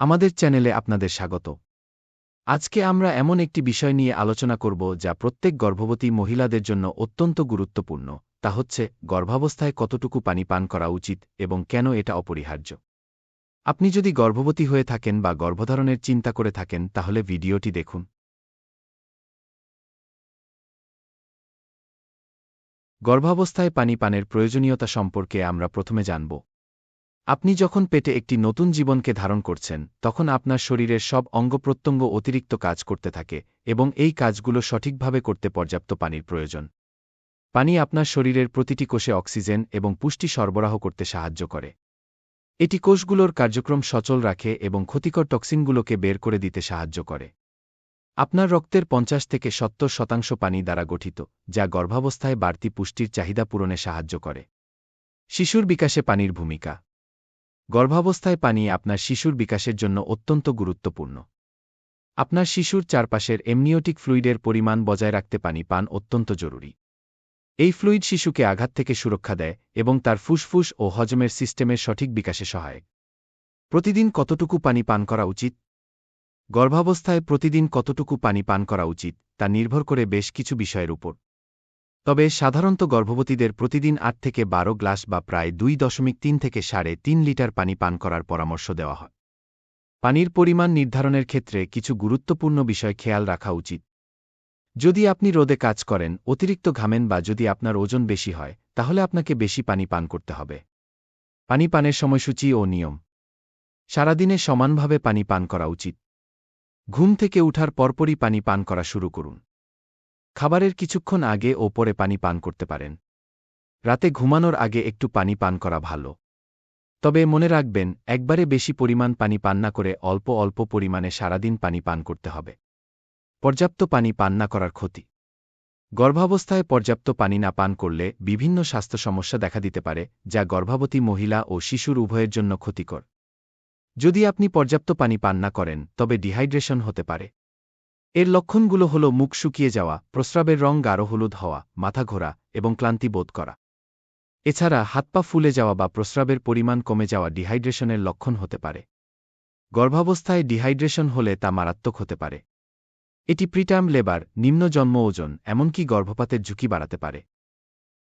আমাদের চ্যানেলে আপনাদের স্বাগত। আজকে আমরা এমন একটি বিষয় নিয়ে আলোচনা করব যা প্রত্যেক গর্ভবতী মহিলাদের জন্য অত্যন্ত গুরুত্বপূর্ণ, তা হচ্ছে গর্ভাবস্থায় কতটুকু পানি পান করা উচিত এবং কেন এটা অপরিহার্য। আপনি যদি গর্ভবতী হয়ে থাকেন বা গর্ভধারণের চিন্তা করে থাকেন, তাহলে ভিডিওটি দেখুন। গর্ভাবস্থায় পানি পানের প্রয়োজনীয়তা সম্পর্কে আমরা প্রথমে জানব। আপনি যখন পেটে একটি নতুন জীবনকে ধারণ করছেন, তখন আপনার শরীরের সব অঙ্গপ্রত্যঙ্গ অতিরিক্ত কাজ করতে থাকে এবং এই কাজগুলো সঠিকভাবে করতে পর্যাপ্ত পানির প্রয়োজন। পানি আপনার শরীরের প্রতিটি কোষে অক্সিজেন এবং পুষ্টি সরবরাহ করতে সাহায্য করে। এটি কোষগুলোর কার্যক্রম সচল রাখে এবং ক্ষতিকর টক্সিনগুলোকে বের করে দিতে সাহায্য করে। আপনার রক্তের পঞ্চাশ থেকে সত্তর শতাংশ পানি দ্বারা গঠিত, যা গর্ভাবস্থায় বাড়তি পুষ্টির চাহিদা পূরণে সাহায্য করে। শিশুর বিকাশে পানির ভূমিকা। গর্ভাবস্থায় পানি আপনার শিশুর বিকাশের জন্য অত্যন্ত গুরুত্বপূর্ণ। আপনার শিশুর চারপাশের এমনিওটিক ফ্লুইডের পরিমাণ বজায় রাখতে পানি পান অত্যন্ত জরুরি। এই ফ্লুইড শিশুকে আঘাত থেকে সুরক্ষা দেয় এবং তার ফুসফুস ও হজমের সিস্টেমের সঠিক বিকাশে সহায়ক। প্রতিদিন কতটুকু পানি পান করা উচিত? গর্ভাবস্থায় প্রতিদিন কতটুকু পানি পান করা উচিত তা নির্ভর করে বেশ কিছু বিষয়ের উপর। তবে সাধারণত গর্ভবতীদের প্রতিদিন আট থেকে বারো গ্লাস বা প্রায় দুই দশমিক তিন থেকে সাড়ে তিন লিটার পানি পান করার পরামর্শ দেওয়া হয়। পানির পরিমাণ নির্ধারণের ক্ষেত্রে কিছু গুরুত্বপূর্ণ বিষয় খেয়াল রাখা উচিত। যদি আপনি রোদে কাজ করেন, অতিরিক্ত ঘামেন বা যদি আপনার ওজন বেশি হয়, তাহলে আপনাকে বেশি পানি পান করতে হবে। পানি পানের সময়সূচি ও নিয়ম। সারাদিনে সমানভাবে পানি পান করা উচিত। ঘুম থেকে উঠার পরপরই পানি পান করা শুরু করুন। খাবারের কিছুক্ষণ আগে ও পরে পানি পান করতে পারেন। রাতে ঘুমানোর আগে একটু পানি পান করা ভালো। তবে মনে রাখবেন, একবারে বেশি পরিমাণ পানি পান না করে অল্প অল্প পরিমাণে সারাদিন পানি পান করতে হবে। পর্যাপ্ত পানি পান না করার ক্ষতি। গর্ভাবস্থায় পর্যাপ্ত পানি না পান করলে বিভিন্ন স্বাস্থ্য সমস্যা দেখা দিতে পারে, যা গর্ভাবতী মহিলা ও শিশুর উভয়ের জন্য ক্ষতিকর। যদি আপনি পর্যাপ্ত পানি পান না করেন, তবে ডিহাইড্রেশন হতে পারে। এর লক্ষণগুলো হল মুখ শুকিয়ে যাওয়া, প্রস্রাবের রং গাঢ় হলুদ হওয়া, মাথা ঘোরা এবং ক্লান্তি বোধ করা। এছাড়া হাত পা ফুলে যাওয়া বা প্রস্রাবের পরিমাণ কমে যাওয়া ডিহাইড্রেশনের লক্ষণ হতে পারে। গর্ভাবস্থায় ডিহাইড্রেশন হলে তা মারাত্মক হতে পারে। এটি প্রিটার্ম লেবার, নিম্ন জন্ম ওজন, এমনকি গর্ভপাতের ঝুঁকি বাড়াতে পারে।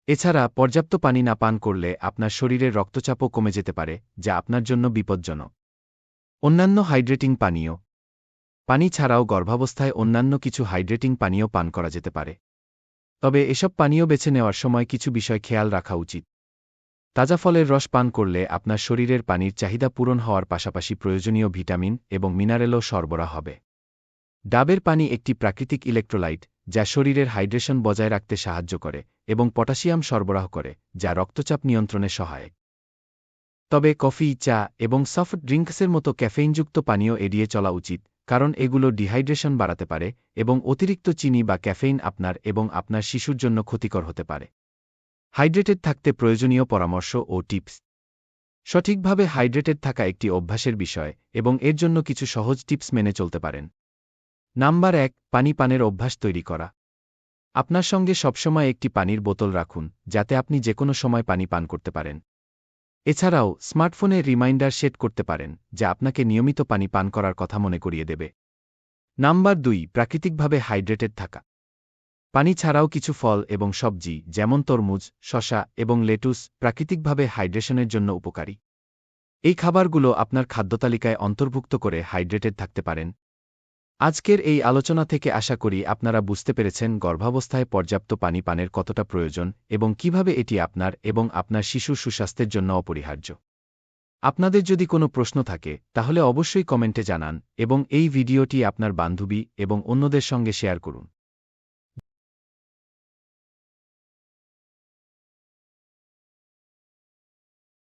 এছাড়া পর্যাপ্ত পানি না পান করলে আপনার শরীরের রক্তচাপও কমে যেতে পারে, যা আপনার জন্য বিপজ্জনক। অন্যান্য হাইড্রেটিং পানীয় পানি ছাড়াও গর্ভাবস্থায় অন্যান্য কিছু হাইড্রেটিং পানীয় পান করা যেতে পারে। তবে এসব পানীয় বেছে নেওয়ার সময় কিছু বিষয় খেয়াল রাখা উচিত। তাজা ফলের রস পান করলে আপনার শরীরের পানির চাহিদা পূরণ হওয়ার পাশাপাশি প্রয়োজনীয় ভিটামিন এবং মিনারেলও সরবরাহ হবে। ডাবের পানি একটি প্রাকৃতিক ইলেকট্রোলাইট, যা শরীরের হাইড্রেশন বজায় রাখতে সাহায্য করে এবং পটাশিয়াম সরবরাহ করে, যা রক্তচাপ নিয়ন্ত্রণে সহায়ক। তবে কফি, চা এবং সফট ড্রিঙ্কসের মতো ক্যাফেইনযুক্ত পানীয় এড়িয়ে চলা উচিত। কারণ এগুলো ডিহাইড্রেশন বাড়াতে পারে এবং অতিরিক্ত চিনি বা ক্যাফেইন আপনার এবং আপনার শিশুর জন্য ক্ষতিকর হতে পারে। হাইড্রেটেড থাকতে প্রয়োজনীয় পরামর্শ ও টিপস। সঠিকভাবে হাইড্রেটেড থাকা একটি অভ্যাসের বিষয় এবং এর জন্য কিছু সহজ টিপস মেনে চলতে পারেন। নাম্বার এক, পানি পানের অভ্যাস তৈরি করা। আপনার সঙ্গে সবসময় একটি পানির বোতল রাখুন, যাতে আপনি যে কোনো সময় পানি পান করতে পারেন। এছাড়াও, স্মার্টফোনে রিমাইন্ডার সেট করতে পারেন, যা আপনাকে নিয়মিত পানি পান করার কথা মনে করিয়ে দেবে। নাম্বার দুই, প্রাকৃতিকভাবে হাইড্রেটেড থাকা। পানি ছাড়াও কিছু ফল এবং সবজি, যেমন তরমুজ শশা এবং লেটুস, প্রাকৃতিকভাবে হাইড্রেশনের জন্য উপকারী। এই খাবারগুলো আপনার খাদ্যতালিকায় অন্তর্ভুক্ত করে হাইড্রেটেড থাকতে পারেন আজকের এই আলোচনা থেকে আশা করি আপনারা বুঝতে পেরেছেন গর্ভাবস্থায় পর্যাপ্ত পানি পানের কতটা প্রয়োজন এবং কীভাবে এটি আপনার এবং আপনার শিশুর সুস্বাস্থ্যের জন্য অপরিহার্য। আপনাদের যদি কোনো প্রশ্ন থাকে, তাহলে অবশ্যই কমেন্টে জানান এবং এই ভিডিওটি আপনার বান্ধবী এবং অন্যদের সঙ্গে শেয়ার করুন।